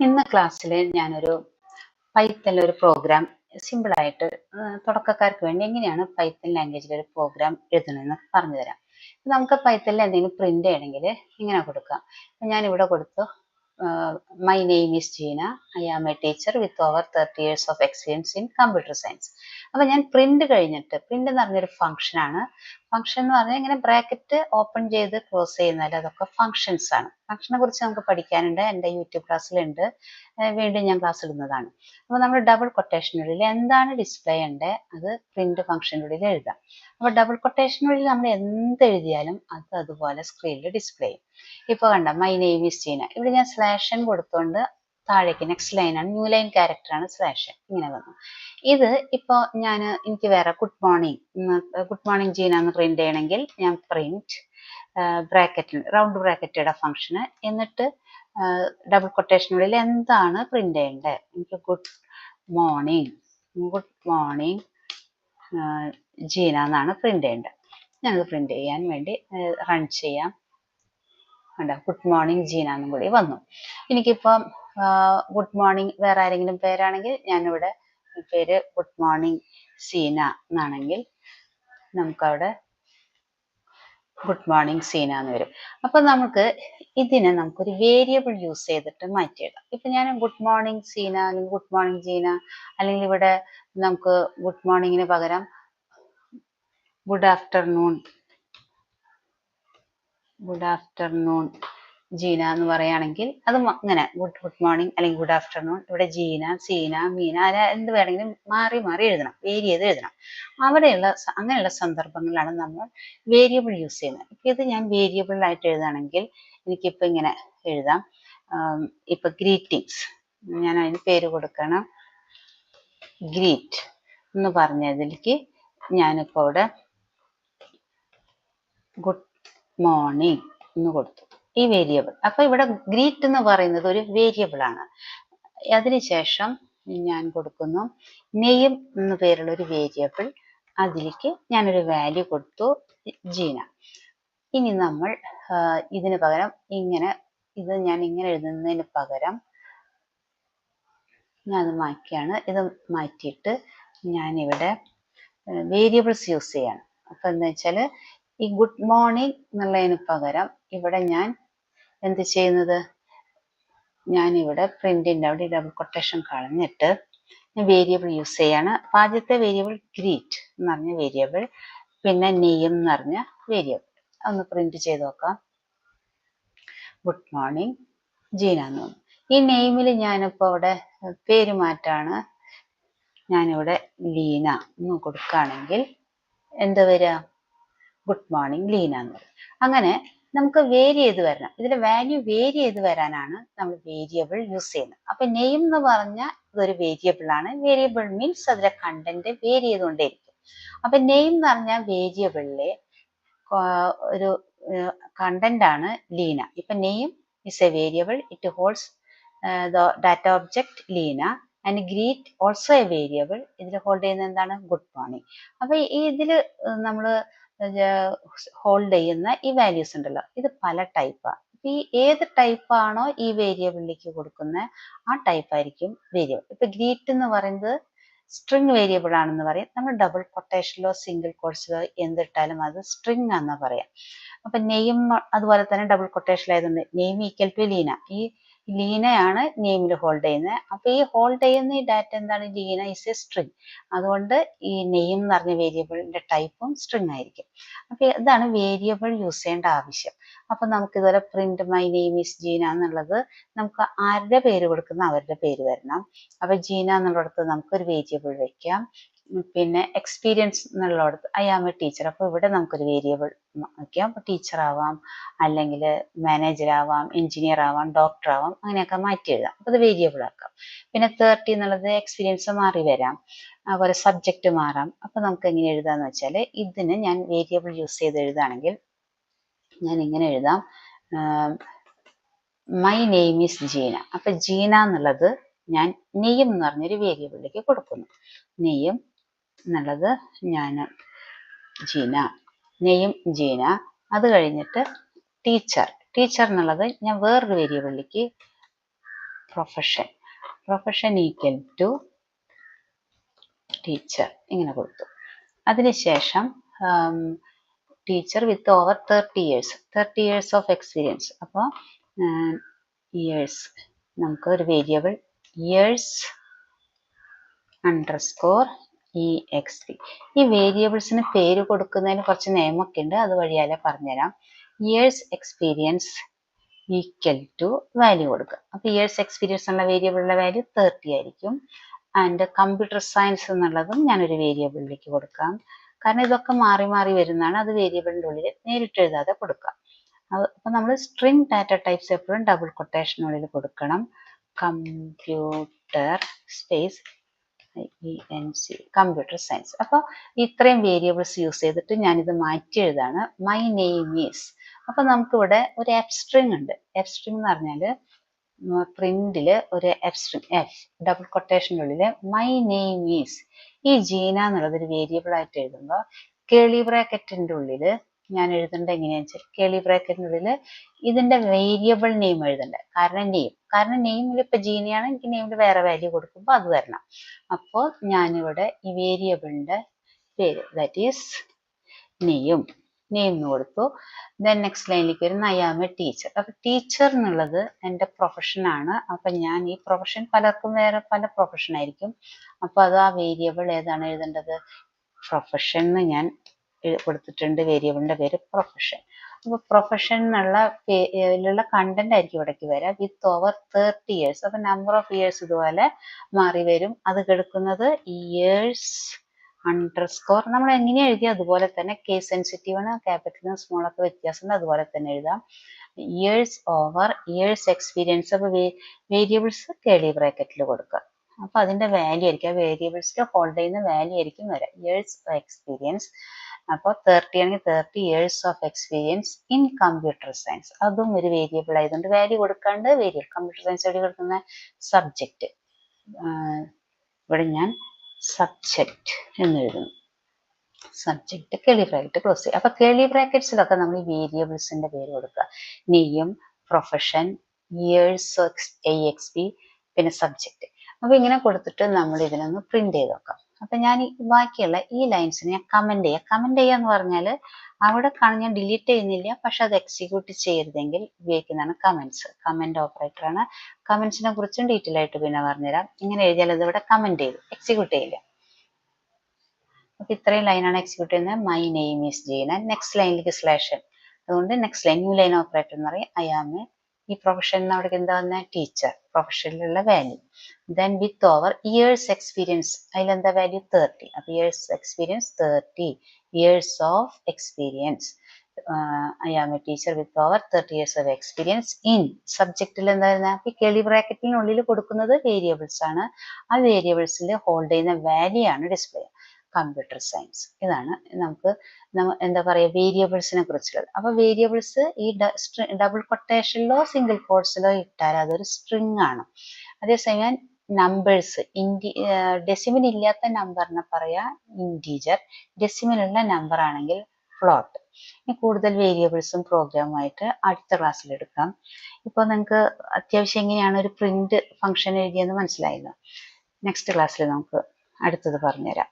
ഇന്ന് ക്ലാസ്സിൽ ഞാനൊരു പൈത്തണിൽ ഒരു പ്രോഗ്രാം സിമ്പിളായിട്ട് തുടക്കക്കാർക്ക് വേണ്ടി എങ്ങനെയാണ് പൈത്തൺ ലാംഗ്വേജിൽ ഒരു പ്രോഗ്രാം എഴുതണമെന്ന് പറഞ്ഞു തരാം. നമുക്ക് പൈത്തണിൽ എന്തെങ്കിലും പ്രിന്റ് ചെയ്യണമെങ്കിൽ ഇങ്ങനെ കൊടുക്കാം. ഞാൻ ഞാനിവിടെ കൊടുത്തു my name is Jeena I am a teacher with over thirty years of experience in computer science അപ്പൊ ഞാൻ പ്രിന്റ് കഴിഞ്ഞിട്ട് പ്രിന്റ് എന്ന് പറഞ്ഞൊരു ഫംഗ്ഷൻ ആണ്. ഫംഗ്ഷൻ എന്ന് പറഞ്ഞാൽ ഇങ്ങനെ ബ്രാക്കറ്റ് ഓപ്പൺ ചെയ്ത് ക്ലോസ് ചെയ്യുന്നതല്ല അതൊക്കെ ഫംഗ്ഷൻസ് ആണ്. ഫംഗ്ഷനെ കുറിച്ച് നമുക്ക് പഠിക്കാനുണ്ട്. എന്റെ യൂട്യൂബ് ക്ലാസ്സിലുണ്ട് വീണ്ടും ഞാൻ ക്ലാസ് ഇടുന്നതാണ്. അപ്പോൾ നമ്മൾ ഡബിൾ കൊട്ടേഷനുള്ളിൽ എന്താണ് ഡിസ്പ്ലേ ചെയ്യേണ്ടത് അത് പ്രിന്റ് ഫംഗ്ഷനുള്ളിൽ എഴുതാം. അപ്പോൾ ഡബിൾ കൊട്ടേഷനുള്ളിൽ നമ്മൾ എന്ത് എഴുതിയാലും അത് അതുപോലെ സ്ക്രീനിൽ ഡിസ്പ്ലേ ചെയ്യും. ഇപ്പോൾ കണ്ട മൈ നെയിം ഈസ് ചീന ഇവിടെ ഞാൻ സ്ലാഷൻ കൊടുത്തുകൊണ്ട് താഴേക്ക് നെക്സ്റ്റ് ലൈനാണ് ന്യൂ ലൈൻ ക്യാരക്ടറാണ് സ്ലാഷ് ഇങ്ങനെ വന്നു. ഇത് ഇപ്പോൾ ഞാൻ എനിക്ക് വേറെ good morning good morning Jeena എന്ന് പ്രിന്റ് ചെയ്യണമെങ്കിൽ ഞാൻ പ്രിന്റ് ബ്രാക്കറ്റിൽ റൗണ്ട് ബ്രാക്കറ്റയുടെ ഫംഗ്ഷന് എന്നിട്ട് ഡബിൾ കൊട്ടേഷനുള്ളിൽ എന്താണ് പ്രിന്റ് ചെയ്യേണ്ടത് എനിക്ക് good morning good morning Jeena എന്നാണ് പ്രിന്റ് ചെയ്യേണ്ടത് ഞാനത് പ്രിന്റ് ചെയ്യാൻ വേണ്ടി റൺ ചെയ്യാം. കണ്ടോ? ഗുഡ് മോർണിംഗ് ജീന എന്നും കൂടി വന്നു. എനിക്കിപ്പം ഗുഡ് മോർണിംഗ് വേറെ ആരെങ്കിലും പേരാണെങ്കിൽ ഞാനിവിടെ പേര് ഗുഡ് മോർണിംഗ് സീന എന്നാണെങ്കിൽ നമുക്കവിടെ ഗുഡ് മോർണിംഗ് സീന എന്ന് വരും. അപ്പൊ നമുക്ക് ഇതിനെ നമുക്കൊരു വേരിയബിൾ യൂസ് ചെയ്തിട്ട് മാറ്റിയിടാം. ഇപ്പൊ ഞാൻ ഗുഡ് മോർണിംഗ് സീന അല്ലെങ്കിൽ ഗുഡ് മോർണിംഗ് ജീന അല്ലെങ്കിൽ ഇവിടെ നമുക്ക് ഗുഡ് മോർണിംഗിന് പകരം good afternoon good afternoon Jeena എന്ന് പറയുകയാണെങ്കിൽ അത് അങ്ങനെ ഗുഡ് ഗുഡ് മോർണിംഗ് അല്ലെങ്കിൽ ഗുഡ് ആഫ്റ്റർനൂൺ ഇവിടെ ജീന സീന മീന അല്ല എന്ത് വേണമെങ്കിലും മാറി മാറി എഴുതണം വേരി ചെയ്ത് എഴുതണം. അവിടെയുള്ള അങ്ങനെയുള്ള സന്ദർഭങ്ങളിലാണ് നമ്മൾ വേരിയബിൾ യൂസ് ചെയ്യുന്നത്. ഇപ്പം ഇത് ഞാൻ വേരിയബിൾ ആയിട്ട് എഴുതുകയാണെങ്കിൽ എനിക്കിപ്പോൾ ഇങ്ങനെ എഴുതാം. ഇപ്പം ഗ്രീറ്റിങ്സ് ഞാൻ അതിന് പേര് കൊടുക്കണം. ഗ്രീറ്റ് എന്ന് പറഞ്ഞതിലേക്ക് ഞാനിപ്പോൾ ഇവിടെ ഗുഡ് മോർണിംഗ് എന്ന് കൊടുത്തു. ഈ വേരിയബിൾ അപ്പൊ ഇവിടെ ഗ്രീറ്റ് എന്ന് പറയുന്നത് ഒരു വേരിയബിൾ ആണ്. അതിനുശേഷം ഞാൻ കൊടുക്കുന്നു നെയ്യം എന്ന പേരുള്ള ഒരു വേരിയബിൾ അതിലേക്ക് ഞാനൊരു വാല്യൂ കൊടുത്തു ജീന. ഇനി നമ്മൾ ഇതിന് പകരം ഇങ്ങനെ ഇത് ഞാൻ ഇങ്ങനെ എഴുതുന്നതിന് പകരം ഞാൻ അത് മാറ്റിയാണ്. ഇത് മാറ്റിയിട്ട് ഞാനിവിടെ വേരിയബിൾസ് യൂസ് ചെയ്യാണ്. അപ്പൊ എന്താ വെച്ചാൽ ഈ ഗുഡ് മോർണിംഗ് എന്നുള്ളതിന് പകരം ഇവിടെ ഞാൻ എന്ത് ചെയ്യുന്നത്? ഞാനിവിടെ പ്രിന്റിന്റെ അവിടെ ഡബിൾ കൊട്ടേഷൻ കളഞ്ഞിട്ട് ഞാൻ വേരിയബിൾ യൂസ് ചെയ്യാണ്. അപ്പം ആദ്യത്തെ വേരിയബിൾ ഗ്രീറ്റ് എന്ന് പറഞ്ഞ വേരിയബിൾ പിന്നെ നെയ്യം എന്ന് പറഞ്ഞ വേരിയബിൾ ഒന്ന് പ്രിന്റ് ചെയ്ത് നോക്കാം. ഗുഡ് മോർണിംഗ് ജീന എന്ന് പറഞ്ഞു. ഈ നെയിമിൽ ഞാനിപ്പോൾ അവിടെ പേര് മാറ്റാണ്. ഞാനിവിടെ ലീന എന്ന് കൊടുക്കുകയാണെങ്കിൽ എന്താ വരിക? ഗുഡ് മോർണിംഗ് ലീന എന്ന് പറയും അങ്ങനെ നമുക്ക് വേരി ചെയ്ത് വരണം. ഇതിലെ വാല്യൂ വേരി ചെയ്ത് വരാനാണ് നമ്മൾ വേരിയബിൾ യൂസ് ചെയ്യുന്നത്. അപ്പൊ നെയിം എന്ന് പറഞ്ഞാൽ ഇതൊരു വേരിയബിൾ ആണ്. വേരിയബിൾ മീൻസ് അതിലെ കണ്ടന്റ് വേരി ചെയ്തുകൊണ്ടേയിരിക്കും. അപ്പൊ നെയിം എന്ന് പറഞ്ഞാൽ വേരിയബിളിലെ ഒരു കണ്ടന്റ് ആണ് ലീന. ഇപ്പൊ name is a variable it holds data object Leena. And greet also a variable ഇതിൽ ഹോൾഡ് ചെയ്യുന്ന എന്താണ്? ഗുഡ് മോർണിംഗ് അപ്പൊ ഇതിൽ നമ്മൾ ഹോൾഡ് ചെയ്യുന്ന ഈ വാല്യൂസ് ഉണ്ടല്ലോ. ഇത് പല ടൈപ്പാണ് ഈ ഏത് ടൈപ്പ് ആണോ ഈ വേരിയബിളിലേക്ക് കൊടുക്കുന്നത് ആ ടൈപ്പ് ആയിരിക്കും വേരിയബിൾ ഇപ്പൊ ഗ്രീറ്റ് എന്ന് പറയുന്നത് സ്ട്രിങ് വേരിയബിൾ ആണെന്ന് പറയും. നമ്മൾ ഡബിൾ കൊട്ടേഷനിലോ സിംഗിൾ കോഴ്സിലോ എന്തിട്ടാലും അത് സ്ട്രിങ് ആണെന്ന് പറയാം. അപ്പൊ നെയ്മ് അതുപോലെ തന്നെ ഡബിൾ കൊട്ടേഷൻ ആയതുകൊണ്ട് നെയ്മ് ഈക്വൽ ടു ലീന ഈ ലീനയാണ് നെയിമിൽ ഹോൾഡ് ചെയ്യുന്നത്. അപ്പൊ ഈ ഹോൾഡ് ചെയ്യുന്ന ഈ ഡാറ്റ എന്താണ്? ലീന ഇസ് എ സ്ട്രിങ് അതുകൊണ്ട് ഈ നെയിം എന്ന് പറഞ്ഞ വേരിയബിളിന്റെ ടൈപ്പും സ്ട്രിങ് ആയിരിക്കും. അപ്പൊ ഇതാണ് വേരിയബിൾ യൂസ് ചെയ്യേണ്ട ആവശ്യം. അപ്പൊ നമുക്ക് ഇതുപോലെ print my name is Jeena എന്നുള്ളത് നമുക്ക് ആരുടെ പേര് കൊടുക്കുന്ന അവരുടെ പേര് വരണം. അപ്പൊ ജീന എന്നുള്ളിടത്ത് നമുക്കൊരു വേരിയബിൾ വെക്കാം. പിന്നെ എക്സ്പീരിയൻസ് എന്നുള്ളടത്ത് ഐ ആം എ ടീച്ചർ അപ്പോൾ ഇവിടെ നമുക്കൊരു വേരിയബിൾ വയ്ക്കാം ടീച്ചർ ആവാം അല്ലെങ്കിൽ മാനേജർ ആവാം എഞ്ചിനീയർ ആവാം ഡോക്ടർ ആവാം അങ്ങനെയൊക്കെ മാറ്റി എഴുതാം. അപ്പോൾ അത് വേരിയബിൾ ആക്കാം. പിന്നെ തേർട്ടി എന്നുള്ളത് എക്സ്പീരിയൻസ് മാറി വരാം. അതുപോലെ സബ്ജക്റ്റ് മാറാം. അപ്പോൾ നമുക്ക് എങ്ങനെ എഴുതാന്ന് വെച്ചാൽ ഇതിന് ഞാൻ വേരിയബിൾ യൂസ് ചെയ്ത് എഴുതുകയാണെങ്കിൽ ഞാൻ ഇങ്ങനെ എഴുതാം. മൈ നെയിം ഈസ് ജീന അപ്പൊ ജീന എന്നുള്ളത് ഞാൻ നെയ്യം എന്ന് പറഞ്ഞൊരു വേരിയബിളിലേക്ക് കൊടുക്കുന്നു. നെയ്യം എന്നുള്ളത് ഞാൻ ജീന നെയ്യും ജീന. അത് കഴിഞ്ഞിട്ട് ടീച്ചർ. ടീച്ചർ എന്നുള്ളത് ഞാൻ വേറൊരു വേരിയബിളിലേക്ക് profession profession equal to teacher ഇങ്ങനെ കൊടുത്തു. അതിനുശേഷം teacher with over thirty years thirty years of experience അപ്പോൾ ഇയേഴ്സ് നമുക്ക് ഒരു variable years underscore E X P ഈ വേരിയബിൾസിന് പേര് കൊടുക്കുന്നതിന് കുറച്ച് നിയമമൊക്കെ ഉണ്ട്. അത് വഴിയാലെ പറഞ്ഞുതരാം. Years experience equal to value കൊടുക്കുക. അപ്പോൾ ഇയേഴ്സ് എക്സ്പീരിയൻസ് എന്നുള്ള വേരിയബിളിന്റെ വാല്യൂ തേർട്ടി ആയിരിക്കും. ആൻഡ് കമ്പ്യൂട്ടർ സയൻസ് എന്നുള്ളതും ഞാനൊരു വേരിയബിളിലേക്ക് കൊടുക്കാം. കാരണം ഇതൊക്കെ മാറി മാറി വരുന്നതാണ്. അത് വേരിയബിളിന്റെ ഉള്ളിൽ നേരിട്ട് എഴുതാതെ കൊടുക്കാം അപ്പോൾ നമ്മൾ സ്ട്രിംഗ് ഡാറ്റ ടൈപ്സ് എപ്പോഴും ഡബിൾ കൊട്ടേഷനുള്ളിൽ കൊടുക്കണം. Computer space E N C computer science അപ്പോൾ ഇത്രയും വേരിയബിൾസ് യൂസ് ചെയ്തിട്ട് ഞാനിത് മാറ്റി എഴുതാണ്. മൈ നെയിം ഈസ് അപ്പോൾ നമുക്കിവിടെ ഒരു എഫ് സ്ട്രിങ് ഉണ്ട്. എഫ് സ്ട്രിങ് എന്ന് പറഞ്ഞാൽ പ്രിന്റിൽ ഒരു എഫ് സ്ട്രിങ് എഫ് ഡബിൾ കൊട്ടേഷനുള്ളിൽ മൈ നെയിം ഈസ് ഈ ജീന എന്നുള്ളത് ഒരു വേരിയബിൾ ആയിട്ട് എഴുതുമ്പോൾ കേളി ബ്രാക്കറ്റിന്റെ ഉള്ളിൽ ഞാൻ എഴുതേണ്ടത് എങ്ങനെയാണെന്ന് വെച്ചാൽ കേളി ബ്രാക്കറ്റിനുള്ളിൽ ഇതിന്റെ വേരിയബിൾ നെയിം എഴുതണ്ടേ. കാരണം നെയിം കാരണം നെയിമിൽ ഇപ്പൊ ജീനിയാണ് എനിക്ക് നെയിമിൽ വേറെ വാല്യൂ കൊടുക്കുമ്പോൾ അത് വരണം. അപ്പോൾ ഞാനിവിടെ ഈ വേരിയബിളിന്റെ പേര് ദാറ്റ് ഈസ് നെയ്യും നെയിം എന്ന് കൊടുത്തു. ദെൻ നെക്സ്റ്റ് ലൈനിലേക്ക് വരുന്ന എ ടീച്ചർ അപ്പൊ ടീച്ചർ എന്നുള്ളത് എന്റെ പ്രൊഫഷനാണ് അപ്പൊ ഞാൻ ഈ പ്രൊഫഷൻ പലർക്കും വേറെ പല പ്രൊഫഷൻ ആയിരിക്കും. അപ്പൊ അത് ആ വേരിയബിൾ ഏതാണ് എഴുതേണ്ടത്? പ്രൊഫഷൻ എന്ന് ഞാൻ കൊടുത്തിട്ടുണ്ട് വേരിയബിളിന്റെ പേര് പ്രൊഫഷൻ അപ്പൊ പ്രൊഫഷൻ എന്നുള്ള പേരിലുള്ള കണ്ടന്റ് ആയിരിക്കും ഇവിടേക്ക് വരിക വിത്ത് ഓവർ തേർട്ടി ഇയേഴ്സ് അപ്പൊ നമ്പർ ഓഫ് ഇയേഴ്സ് ഇതുപോലെ മാറി വരും. അത് കിടക്കുന്നത് ഇയേഴ്സ് അണ്ടർസ്കോർ നമ്മൾ എങ്ങനെ എഴുതിയ അതുപോലെ തന്നെ കേസ് സെൻസിറ്റീവ് ആണ്. ക്യാപിറ്റലും സ്മോൾ ഒക്കെ വ്യത്യാസം അതുപോലെ തന്നെ എഴുതാം. ഇയേഴ്സ് ഓവർ ഇയേഴ്സ് എക്സ്പീരിയൻസ് അപ്പോൾ വേരിയബിൾസ് കേളി ബ്രാക്കറ്റിൽ കൊടുക്കുക. അപ്പോൾ അതിന്റെ വാല്യൂ ആയിരിക്കും. ആ വേരിയബിൾസിൽ ഹോൾഡ് ചെയ്യുന്ന വാല്യൂ ആയിരിക്കും വരാം. ഇയേഴ്സ് എക്സ്പീരിയൻസ് അപ്പോൾ തേർട്ടി ആണെങ്കിൽ thirty years of experience in computer science അതും ഒരു വേരിയബിൾ ആയതുകൊണ്ട് വാല്യൂ കൊടുക്കാണ്ട് വേരിയബിൾ കമ്പ്യൂട്ടർ സയൻസ് എവിടെ കൊടുക്കുന്ന സബ്ജക്റ്റ് ഇവിടെ ഞാൻ സബ്ജക്റ്റ് എന്ന് എഴുതുന്നു. സബ്ജക്റ്റ് കേളി ബ്രാക്കറ്റ് ക്ലോസ് ചെയ്യുക. അപ്പൊ കേളി ബ്രാക്കറ്റ്സിലൊക്കെ നമ്മൾ ഈ വേരിയബിൾസിന്റെ പേര് കൊടുക്കുക. നെയ്യും profession years X A X P പിന്നെ സബ്ജക്റ്റ് അപ്പൊ ഇങ്ങനെ കൊടുത്തിട്ട് നമ്മൾ ഇതിനൊന്ന് പ്രിന്റ് ചെയ്ത് വെക്കാം. അപ്പൊ ഞാൻ ബാക്കിയുള്ള ഈ ലൈൻസിന് ഞാൻ കമന്റ് ചെയ്യാം. കമന്റ് ചെയ്യാന്ന് പറഞ്ഞാൽ അവിടെ കാണാൻ ഞാൻ ഡിലീറ്റ് ചെയ്യുന്നില്ല പക്ഷെ അത് എക്സിക്യൂട്ട് ചെയ്യരുതെങ്കിൽ ഉപയോഗിക്കുന്നതാണ് കമന്റ്സ് കമന്റ് ഓപ്പറേറ്റർ ആണ്. കമന്റ്സിനെ കുറിച്ചും ഡീറ്റെയിൽ ആയിട്ട് പിന്നെ പറഞ്ഞുതരാം. ഇങ്ങനെ എഴുതിയാൽ അത് ഇവിടെ കമന്റ് ചെയ്തു. എക്സിക്യൂട്ട് ചെയ്യില്ല. അപ്പൊ ഇത്രയും ലൈനാണ് എക്സിക്യൂട്ട് ചെയ്യുന്നത്. My name is Jeena next ലൈനിലേക്ക് സ്ലാഷ് അതുകൊണ്ട് next line new line operator എന്ന് പറയും. ഐ ആം ഈ പ്രൊഫഷൻ അവിടെ എന്താ വന്ന? Teacher പ്രൊഫഷനിലുള്ള value then with over years experience അതിലെന്താ വാല്യൂ തേർട്ടി അപ്പൊ years experience thirty years of experience I am a teacher with over thirty years of experience in സബ്ജക്റ്റിൽ എന്തായിരുന്നു ഈ കെളി ബ്രാക്കറ്റിനുള്ളിൽ കൊടുക്കുന്നത് വേരിയബിൾസ് ആണ്. ആ വേരിയബിൾസിൽ ഹോൾഡ് ചെയ്യുന്ന വാല്യൂ ആണ് ഡിസ്പ്ലേ കമ്പ്യൂട്ടർ സയൻസ് ഇതാണ് നമുക്ക് എന്താ പറയുക വേരിയബിൾസിനെ കുറിച്ചുള്ളത് അപ്പൊ വേരിയബിൾസ് ഈ ഡബിൾ കൊട്ടേഷനിലോ സിംഗിൾ കോഡ്സിലോ ഇട്ടാൽ അതൊരു സ്ട്രിങ് ആണ്. അതേസമയം നമ്പേഴ്സ് ഇൻഡി ഡെസിമൽ ഇല്ലാത്ത നമ്പറിനെ പറയാ ഇന്റീജർ ഉള്ള നമ്പർ ആണെങ്കിൽ ഫ്ലോട്ട് ഇനി കൂടുതൽ വേരിയബിൾസും പ്രോഗ്രാമും ആയിട്ട് അടുത്ത ക്ലാസ്സിൽ എടുക്കാം. ഇപ്പോൾ നിങ്ങൾക്ക് അത്യാവശ്യം എങ്ങനെയാണ് ഒരു പ്രിന്റ് ഫംഗ്ഷൻ എഴുതിയെന്ന് മനസ്സിലായല്ലോ. നെക്സ്റ്റ് ക്ലാസ്സിൽ നമുക്ക് അടുത്തത് പറഞ്ഞുതരാം.